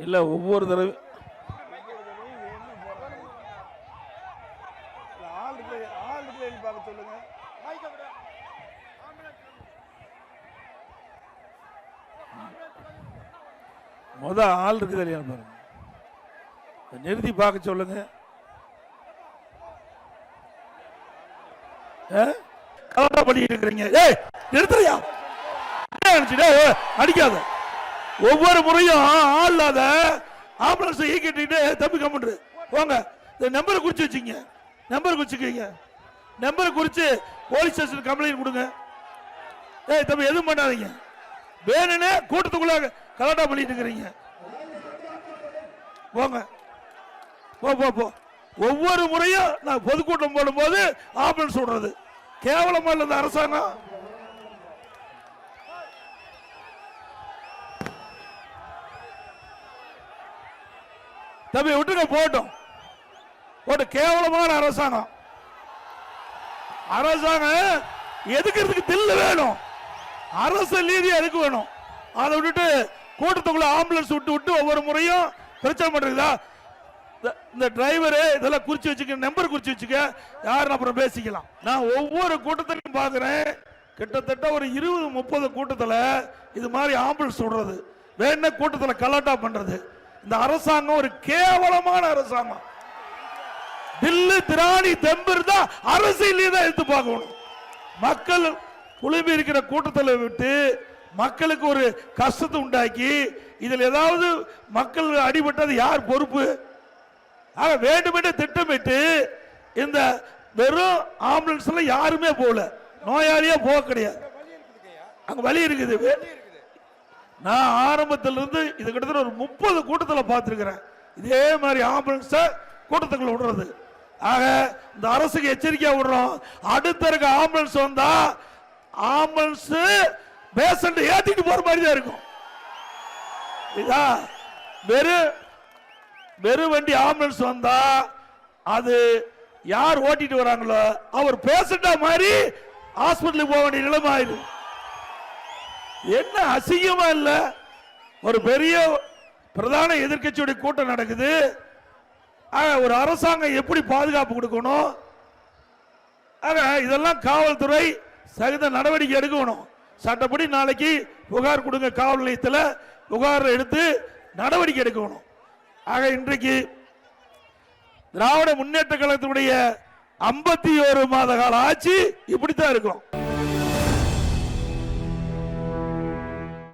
இல்லை ஒவ்வொரு தடவை பார்க்க சொல்லுங்க முத ஆள் இருக்குது இல்லையா பாருங்க. நிறுத்தி பார்க்க சொல்லுங்க. ஆ? கலட்டா பண்ணிட்டு இருக்கிறீங்க. ஏய் நிறுத்துறியா? அடிக்காத. ஒவ்வொரு முறையும் ஆள் இல்லாத ஆம்புலன்ஸ் ஈக்கிட்டு தம்பி கம்முன்று போங்க. இந்த நம்பரை குறிச்சு வச்சுங்க நம்பர் குறிச்சுக்கீங்க நம்பரை குறிச்சு போலீஸ் ஸ்டேஷன் கம்ப்ளைண்ட் கொடுங்க. ஏய் தம்பி எதுவும் பண்ணாதீங்க. வேணும்னே கூட்டத்துக்குள்ள கலாட்டா பண்ணிட்டு இருக்கிறீங்க. போங்க. போ போ போ. ஒவ்வொரு முறையும் நான் பொதுக்கூட்டம் போடும்போது ஆம்புலன்ஸ் விடுறது கேவலமா இல்லை இந்த அரசாங்கம்? தம்பி விட்டுங்க போட்டோம் ஒரு கேவலமான அரசாங்கம். அரசாங்கம் எதுக்கிறதுக்கு தில்லு வேணும்? அரசு நீதி எதுக்கு வேணும்? அதை விட்டுட்டு கூட்டத்துக்குள்ள ஆம்புலன்ஸ் விட்டு விட்டு ஒவ்வொரு முறையும் பிரச்சனை பண்றீங்களா? இந்த- இந்த டிரைவரு இதெல்லாம் குறிச்சு வச்சுக்க நம்பர் குறிச்சு வச்சுக்க யாரும் அப்புறம் பேசிக்கலாம். நான் ஒவ்வொரு கூட்டத்திலையும் பார்க்குறேன். கிட்டத்தட்ட ஒரு இருபது முப்பது கூட்டத்தில் இது மாதிரி ஆம்புலன்ஸ் விடுறது. வேணா கூட்டத்தில் கலாட்டா பண்றது. இந்த அரசாங்கம் ஒரு கேவலமான அரசாங்கம். தில்லு திராணி தெம்பு இருந்தா அரசியலே தான் எடுத்து பார்க்கணும். மக்கள் குழுமி இருக்கிற கூட்டத்தில் விட்டு மக்களுக்கு ஒரு கஷ்டத்தை உண்டாக்கி இதில் ஏதாவது மக்கள் அடிபட்டது யார் பொறுப்பு? ஆக வேண்டுமென்றே திட்டமிட்டு இந்த வெறும் ஆம்புலன்ஸ்ல யாருமே போகல. நோயாளியே போக கிடையாது. அங்க வழி இருக்குது. நான் ஆரம்பத்திலிருந்து இது கிட்டத்தட்ட ஒரு முப்பது கூட்டத்தில் பார்த்துருக்கிறேன். இதே மாதிரி ஆம்புலன்ஸை கூட்டத்துக்குள்ள விடுறது. ஆக இந்த அரசுக்கு எச்சரிக்கையாக விடுறோம். அடுத்த இருக்க ஆம்புலன்ஸ் வந்தா ஆம்புலன்ஸ் பேஷண்ட் ஏத்திட்டு போற மாதிரி தான் இருக்கும். இதா? வெறும் வெறும் வண்டி ஆம்புலன்ஸ் வந்தா அது யார் ஓட்டிட்டு வராங்களோ அவர் பேஷண்டா மாதிரி ஹாஸ்பிட்டலுக்கு போக வேண்டிய நிலைமை ஆயிடும் என்ன அசிங்கமா இல்ல? ஒரு பெரிய பிரதான எதிர்க்கட்சியுடைய கூட்டம் நடக்குது. ஆக, ஒரு அரசாங்கம் எப்படி பாதுகாப்பு கொடுக்கணும்? ஆக இதெல்லாம் காவல்துறை சகித நடவடிக்கை எடுக்கணும். சட்டப்படி நாளைக்கு புகார் கொடுங்க காவல் நிலையத்தில். புகார் எடுத்து நடவடிக்கை எடுக்கணும். ஆக இன்றைக்கு திராவிட முன்னேற்ற கழகத்தினுடைய ஐம்பத்தி ஒரு மாத கால ஆட்சி இப்படித்தான் இருக்கும்.